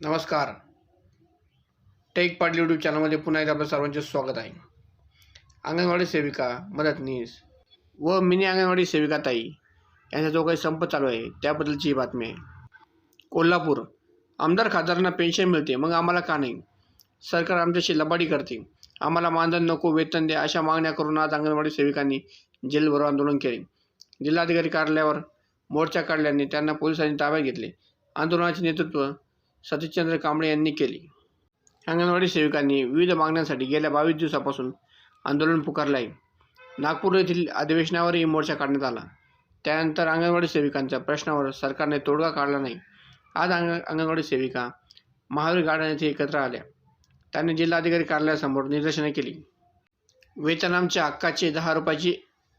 नमस्कार. Take Patil YouTube चॅनलमध्ये पुन्हा एकदा आपलं सर्वांचे स्वागत आहे. अंगणवाडी सेविका मदतनीस व मिनी अंगणवाडी सेविका ताई यांचा जो काही संप चालू आहे त्याबद्दलची ही बातमी आहे. कोल्हापूर आमदार खासदारांना पेन्शन मिळते मग आम्हाला का नाही? सरकार आमच्याशी लबाडी करते. आम्हाला मानधन नको वेतन द्या अशा मागण्या करून आज अंगणवाडी सेविकांनी जेलभरो आंदोलन केले. जिल्हाधिकारी कार्यालयावर मोर्चा काढल्याने त्यांना पोलिसांनी ताब्यात घेतले. आंदोलनाचे नेतृत्व सतीशचंद्र कांबळे यांनी केली. अंगणवाडी सेविकांनी विविध मागण्यांसाठी गेल्या बावीस दिवसापासून आंदोलन पुकारलं आहे नागपूर येथील अधिवेशनावरही मोर्चा काढण्यात आला. त्यानंतर अंगणवाडी सेविकांच्या प्रश्नावर सरकारने तोडगा काढला नाही. आज अंग अंगणवाडी सेविका महावीर गार्डन येथे एकत्र आल्या. त्यांनी जिल्हाधिकारी कार्यालयासमोर निदर्शने केली. वेतन आमच्या हक्काचे दहा रुपयाची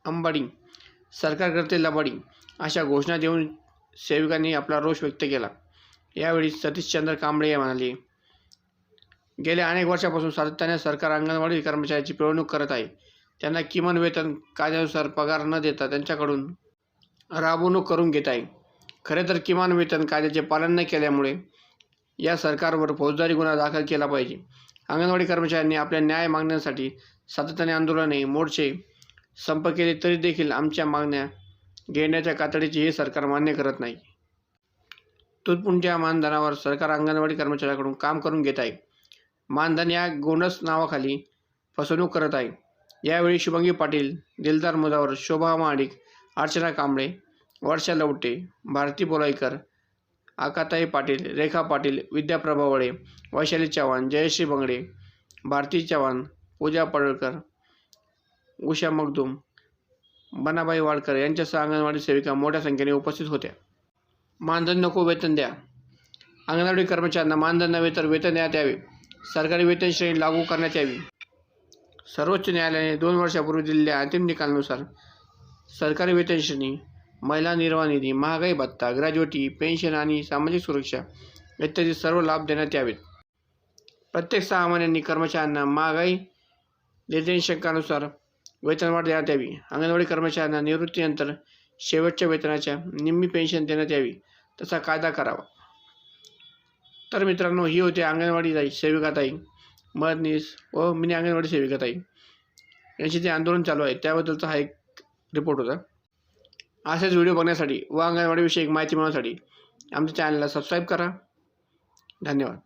अंबाडी सरकार करते लबाडी अशा घोषणा देऊन सेविकांनी आपला रोष व्यक्त केला. यावेळी सतीशचंद्र कांबळे म्हणाले गेल्या अनेक वर्षापासून सातत्याने सरकार अंगणवाडी कर्मचाऱ्याची पिळवणूक करत आहे. त्यांना किमान वेतन कायद्यानुसार पगार न देता त्यांच्याकडून राबवणूक करून घेत आहे. खरे तर किमान वेतन कायद्याचे पालन न केल्यामुळे या सरकारवर फौजदारी गुन्हा दाखल केला पाहिजे. अंगणवाडी कर्मचाऱ्यांनी आपल्या न्याय मागण्यांसाठी सातत्याने आंदोलने मोर्चे संप केले तरी देखील आमच्या मागण्या घेण्याच्या कातडीची हे सरकार मान्य करत नाही. तुटपुंच्या मानधनावर सरकार अंगणवाडी कर्मचाऱ्याकडून काम करून घेत आहे. मानधन या गोंडस नावाखाली फसवणूक करत आहे. यावेळी शुभंगी पाटील दिलदार मुदावर शोभा महाडिक अर्चना कांबळे वर्षा लवटे भारती बोलाईकर आकाताई पाटील रेखा पाटील विद्या प्रभावळे वैशाली चव्हाण जयश्री बंगडे भारती चव्हाण पूजा पडळकर उषा मगदूम बनाबाई वाडकर यांच्यासह अंगणवाडी सेविका मोठ्या संख्येने उपस्थित होत्या. मानधन नको वेतन द्या. अंगणवाडी कर्मचाऱ्यांना मानधन नव्हे तर वेतन देण्यात यावे. सरकारी वेतन श्रेणी लागू करण्यात यावी. सर्वोच्च न्यायालयाने दोन वर्षापूर्वी दिलेल्या अंतिम निकालानुसार सरकारी वेतन श्रेणी महिला निर्वाह निधी महागाई भत्ता ग्रॅज्युएटी पेन्शन आणि सामाजिक सुरक्षा इत्यादी सर्व लाभ देण्यात यावेत. प्रत्येक सहा महिन्यांनी कर्मचाऱ्यांना महागाई निर्देशांकानुसार वेतनवाढ देण्यात यावी. अंगणवाडी कर्मचाऱ्यांना निवृत्तीनंतर शेवटच्या वेतनाच्या निम्मी पेन्शन देण्यात यावी. तसा कायदा करावा. तर मित्रांनो ही होती अंगणवाडी सेविकाताई मदनीस व मिनी अंगणवाडी सेविका ताई. यांचे जे आंदोलन चालू आहे त्याबद्दलचा हा एक रिपोर्ट होता. असेच व्हिडिओ बघण्यासाठी व अंगणवाडीविषयी माहिती मिळवण्यासाठी आमच्या चॅनलला सबस्क्राईब करा. धन्यवाद.